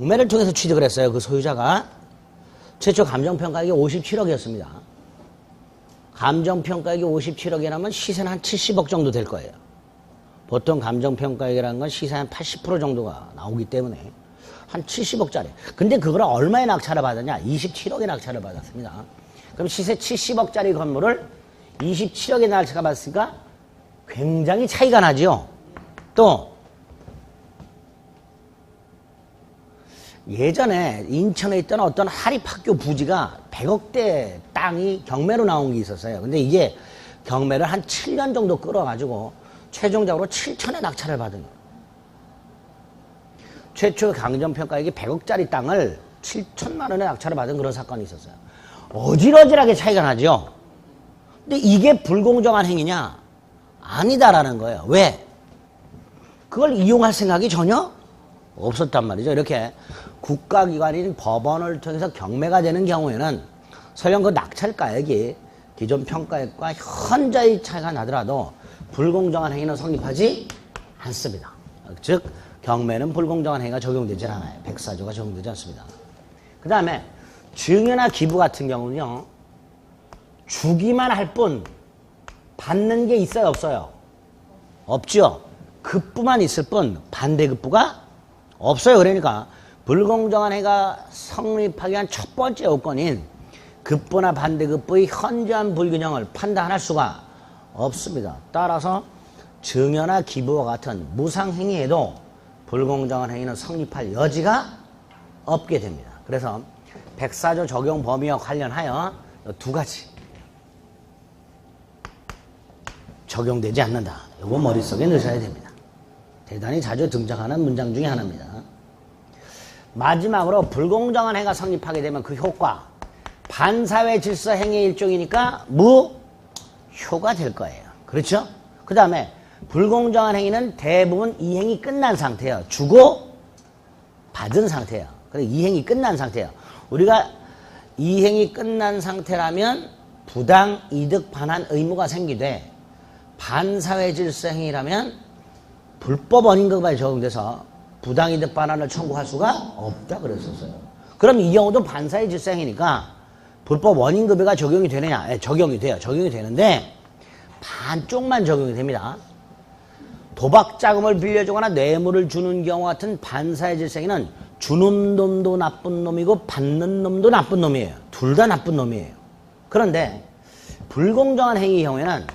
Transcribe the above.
경매를 통해서 취득을 했어요. 그 소유자가. 최초 감정평가액이 57억이었습니다. 감정평가액이 57억이라면 시세는 한 70억 정도 될 거예요. 보통 감정평가액이라는 건 시세 한 80% 정도가 나오기 때문에 한 70억짜리. 근데 그걸 얼마에 낙찰을 받았냐? 27억에 낙찰을 받았습니다. 그럼 시세 70억짜리 건물을 27억에 낙찰을 받았으니까 굉장히 차이가 나죠. 또 예전에 인천에 있던 어떤 하립학교 부지가 100억대 땅이 경매로 나온 게 있었어요. 근데 이게 경매를 한 7년 정도 끌어가지고 최종적으로 7천에 낙찰을 받은. 최초 강정평가액이 100억짜리 땅을 7천만 원에 낙찰을 받은 그런 사건이 있었어요. 어질어질하게 차이가 나죠. 근데 이게 불공정한 행위냐? 아니다라는 거예요. 왜? 그걸 이용할 생각이 전혀 없었단 말이죠. 이렇게 국가기관인 법원을 통해서 경매가 되는 경우에는 설령 그 낙찰가액이 기존 평가액과 현저히 차이가 나더라도 불공정한 행위는 성립하지 않습니다. 즉 경매는 불공정한 행위가 적용되지 않아요. 백사조가 적용되지 않습니다. 그 다음에 증여나 기부 같은 경우는요. 주기만 할 뿐 받는 게 있어요 없어요? 없죠. 급부만 있을 뿐 반대급부가 없어요. 그러니까 불공정한 해가 성립하기 위한 첫 번째 요건인 급부나 반대급부의 현저한 불균형을 판단할 수가 없습니다. 따라서 증여나 기부와 같은 무상행위에도 불공정한 행위는 성립할 여지가 없게 됩니다. 그래서 백사조 적용 범위와 관련하여 두 가지 적용되지 않는다. 이거 머릿속에 넣으셔야 됩니다. 대단히 자주 등장하는 문장 중에 하나입니다. 마지막으로 불공정한 해가 성립하게 되면 그 효과 반사회 질서 행위 일종이니까 무효가 될 거예요. 그렇죠? 그 다음에 불공정한 행위는 대부분 이 행위 끝난 상태예요. 주고 받은 상태예요. 그래 이 행위 끝난 상태예요. 우리가 이 행위 끝난 상태라면 부당 이득 반환 의무가 생기되 반사회 질서 행위라면 불법 원인급에 적용돼서 부당이득 반환을 청구할 수가 없다 그랬었어요. 그럼 이 경우도 반사회 질서 행위니까 불법 원인급여가 적용이 되느냐? 예, 적용이 돼요. 적용이 되는데 반쪽만 적용이 됩니다. 도박 자금을 빌려주거나 뇌물을 주는 경우 같은 반사회 질서 행위는 주는 놈도 나쁜 놈이고 받는 놈도 나쁜 놈이에요. 둘 다 나쁜 놈이에요. 그런데 불공정한 행위 경우에는